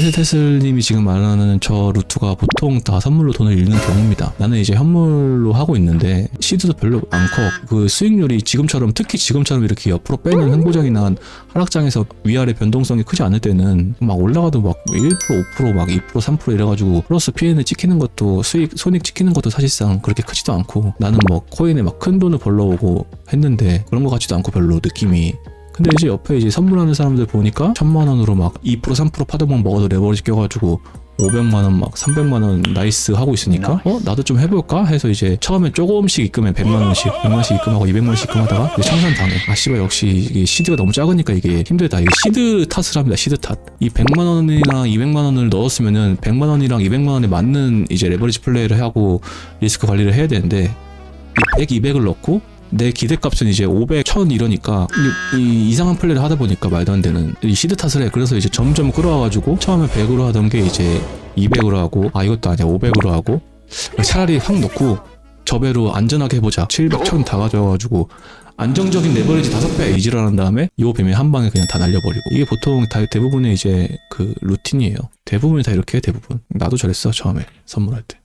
테슬테슬님이 지금 말하는 저 루트가 보통 다 선물로 돈을 잃는 경우입니다. 나는 이제 현물로 하고 있는데 시드도 별로 안 커. 그 수익률이 지금처럼 특히 지금처럼 이렇게 옆으로 빼는 횡보장이나 하락장에서 위아래 변동성이 크지 않을 때는 막 올라가도 막 1% 5%막 2% 3% 이래가지고 플러스 PN을 찍히는 것도 수익 손익 찍히는 것도 사실상 그렇게 크지도 않고 나는 뭐 코인에 막 큰 돈을 벌러 오고 했는데 그런 것 같지도 않고 별로 느낌이 근데 이제 옆에 이제 선물하는 사람들 보니까 천만 원으로 막 2% 3% 파동만 먹어도 레버리지 껴가지고 500만 원 막 300만 원 나이스 하고 있으니까 어 나도 좀 해볼까? 해서 이제 처음에 조금씩 입금해. 100만 원씩 100만 원씩 입금하고 200만 원씩 입금하다가 청산 당해. 아 씨발 역시 이게 시드가 너무 작으니까 이게 힘들다. 이게 시드 탓을 합니다 시드 탓이 100만 원이랑 200만 원을 넣었으면은 100만 원이랑 200만 원에 맞는 이제 레버리지 플레이를 하고 리스크 관리를 해야 되는데 100, 200을 넣고 내 기대값은 이제 500, 1000 이러니까 이, 이 이상한 플레이를 하다 보니까 말도 안 되는 이 시드 탓을 해. 그래서 이제 점점 끌어와가지고 처음에 100으로 하던 게 이제 200으로 하고 아 이것도 아니야. 500으로 하고 차라리 확 넣고 저배로 안전하게 해보자. 700, 1000 다 가져와가지고 안정적인 레버리지 5배 이질을 한 다음에 요 뱀에 한 방에 그냥 다 날려버리고. 이게 보통 다 대부분의 이제 그 루틴이에요. 대부분이 다 이렇게 해 대부분. 나도 저랬어 처음에 선물할 때